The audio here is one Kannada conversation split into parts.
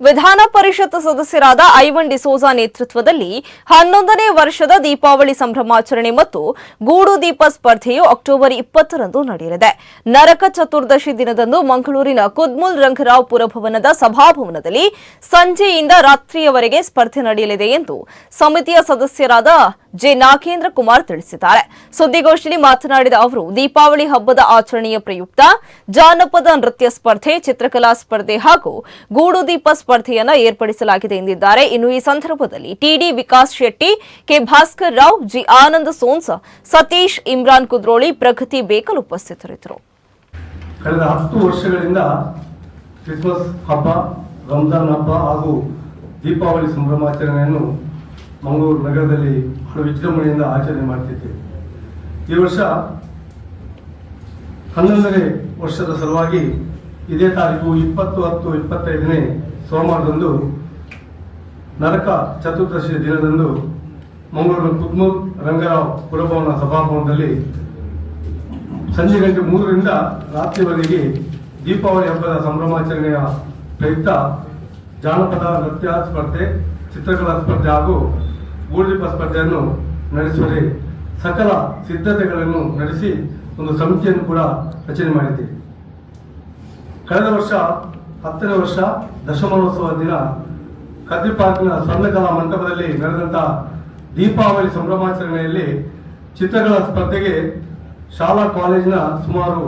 ವಿಧಾನ ಪರಿಷತ್ ಸದಸ್ಯರಾದ ಐವನ್ ಡಿಸೋಜಾ ನೇತೃತ್ವದಲ್ಲಿ ಹನ್ನೊಂದನೇ ವರ್ಷದ ದೀಪಾವಳಿ ಸಂಭ್ರಮಾಚರಣೆ ಮತ್ತು ಗೂಡು ದೀಪ ಸ್ಪರ್ಧೆಯು ಅಕ್ಟೋಬರ್ ಇಪ್ಪತ್ತರಂದು ನಡೆಯಲಿದೆ. ನರಕ ಚತುರ್ದಶಿ ದಿನದಂದು ಮಂಗಳೂರಿನ ಕುದ್ಮುಲ್ ರಂಗರಾವ್ ಪುರಭವನದ ಸಭಾಭವನದಲ್ಲಿ ಸಂಜೆಯಿಂದ ರಾತ್ರಿಯವರೆಗೆ ಸ್ಪರ್ಧೆ ನಡೆಯಲಿದೆ ಎಂದು ಸಮಿತಿಯ ಸದಸ್ಯರಾದ ಜೆ ನಾಗೇಂದ್ರ ಕುಮಾರ್ ತಿಳಿಸಿದ್ದಾರೆ. ಸುದ್ದಿಗೋಷ್ಠಿಯಲ್ಲಿ ಮಾತನಾಡಿದ ಅವರು, ದೀಪಾವಳಿ ಹಬ್ಬದ ಆಚರಣೆಯ ಪ್ರಯುಕ್ತ ಜಾನಪದ ನೃತ್ಯ ಸ್ಪರ್ಧೆ, ಚಿತ್ರಕಲಾ ಸ್ಪರ್ಧೆ ಹಾಗೂ ಗೂಡು ದೀಪ ಸ್ಪರ್ಧೆಯನ್ನ ಏರ್ಪಡಿಸಲಾಗಿದೆ ಎಂದಿದ್ದಾರೆ. ಇನ್ನು ಈ ಸಂದರ್ಭದಲ್ಲಿ TD Vikas Shetty, K. Bhaskar Rao, G. Anand Sonsa, Satish Imran Kudroli Pragati Bekal ಉಪಸ್ಥಿತರಿದ್ದರು. ಕಳೆದ ಹತ್ತು ವರ್ಷಗಳಿಂದ ಕ್ರಿಸ್ಮಸ್ ಹಬ್ಬ, ರಂಜಾನ್ ಹಬ್ಬ ಹಾಗೂ ದೀಪಾವಳಿ ಸಂಭ್ರಮಾಚರಣೆಯನ್ನು ಮಂಗಳೂರು ನಗರದಲ್ಲಿ ಬಹಳ ವಿಜೃಂಭಣೆಯಿಂದ ಆಚರಣೆ ಮಾಡ್ತಿದ್ದೇವೆ ಈ ವರ್ಷ ಹನ್ನೊಂದನೇ ವರ್ಷದ ಸಲುವಾಗಿ ಇದೇ ತಾರೀಕು ಇಪ್ಪತ್ತು ಹತ್ತು ಇಪ್ಪತ್ತೈದನೇ ಸೋಮವಾರದಂದು ನರಕ ಚತುರ್ದಶಿ ದಿನದಂದು ಮಂಗಳೂರಿನ ಕುದ್ಮೂರ್ ರಂಗರಾವ್ ಪುರಭವನ ಸಭಾಭವನದಲ್ಲಿ ಸಂಜೆ ಗಂಟೆ ಮೂರರಿಂದ ರಾತ್ರಿವರೆಗೆ ದೀಪಾವಳಿ ಹಬ್ಬದ ಸಂಭ್ರಮಾಚರಣೆಯ ಪ್ರಯುಕ್ತ ಜಾನಪದ, ನೃತ್ಯ ಸ್ಪರ್ಧೆ, ಚಿತ್ರಕಲಾ ಸ್ಪರ್ಧೆ ಹಾಗೂ ಊರ್ಜಿಪ ಸ್ಪರ್ಧೆಯನ್ನು ನಡೆಸುವಲ್ಲಿ ಸಕಲ ಸಿದ್ಧತೆಗಳನ್ನು ನಡೆಸಿ ಒಂದು ಸಮಿತಿಯನ್ನು ಕೂಡ ರಚನೆ ಮಾಡಿದೆ. ಕಳೆದ ವರ್ಷ, ಹತ್ತನೇ ವರ್ಷ, ದಶಮಾನೋತ್ಸವ ದಿನ ಕದ್ರಿ ಪಾರ್ಕ್ನ ಸ್ವರ್ಣಕಲಾ ಮಂಟಪದಲ್ಲಿ ನಡೆದಂತ ದೀಪಾವಳಿ ಸಂಭ್ರಮಾಚರಣೆಯಲ್ಲಿ ಚಿತ್ರಕಲಾ ಸ್ಪರ್ಧೆಗೆ ಶಾಲಾ ಕಾಲೇಜಿನ ಸುಮಾರು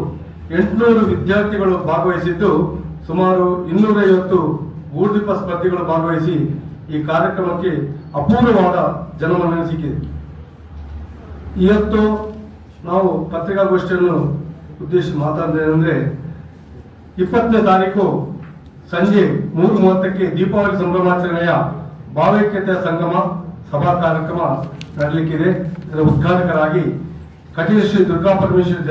ಎಂಟುನೂರು ವಿದ್ಯಾರ್ಥಿಗಳು ಭಾಗವಹಿಸಿದ್ದು ಸುಮಾರು ಇನ್ನೂರೈವತ್ತು ಗೂಡುದೀಪ ಸ್ಪರ್ಧಿಗಳು ಭಾಗವಹಿಸಿ ಈ ಕಾರ್ಯಕ್ರಮಕ್ಕೆ ಅಪೂರ್ವವಾದ ಜನಮನ್ನಣೆ ಸಿಕ್ಕಿದೆ. ಇವತ್ತು ನಾವು ಪತ್ರಿಕಾಗೋಷ್ಠಿಯನ್ನು ಉದ್ದೇಶಿಸಿ ಮಾತಾಡಿದ್ರೆ ಇಪ್ಪತ್ತನೇ ತಾರೀಕು ಸಂಜೆ ಮೂರು ಮೂವತ್ತಕ್ಕೆ ದೀಪಾವಳಿ ಸಂಭ್ರಮಾಚರಣೆಯ ಭಾವೈಕ್ಯತೆಯ ಸಂಗಮ ಸಭಾ ಕಾರ್ಯಕ್ರಮ ನಡೆಯಲಿಕ್ಕಿದೆ. ಇದರ ಉದ್ಘಾಟಕರಾಗಿ ಕಟಿಶ್ರೀ ಶ್ರೀ ದುರ್ಗಾ ಪರಮೇಶ್ವರಿ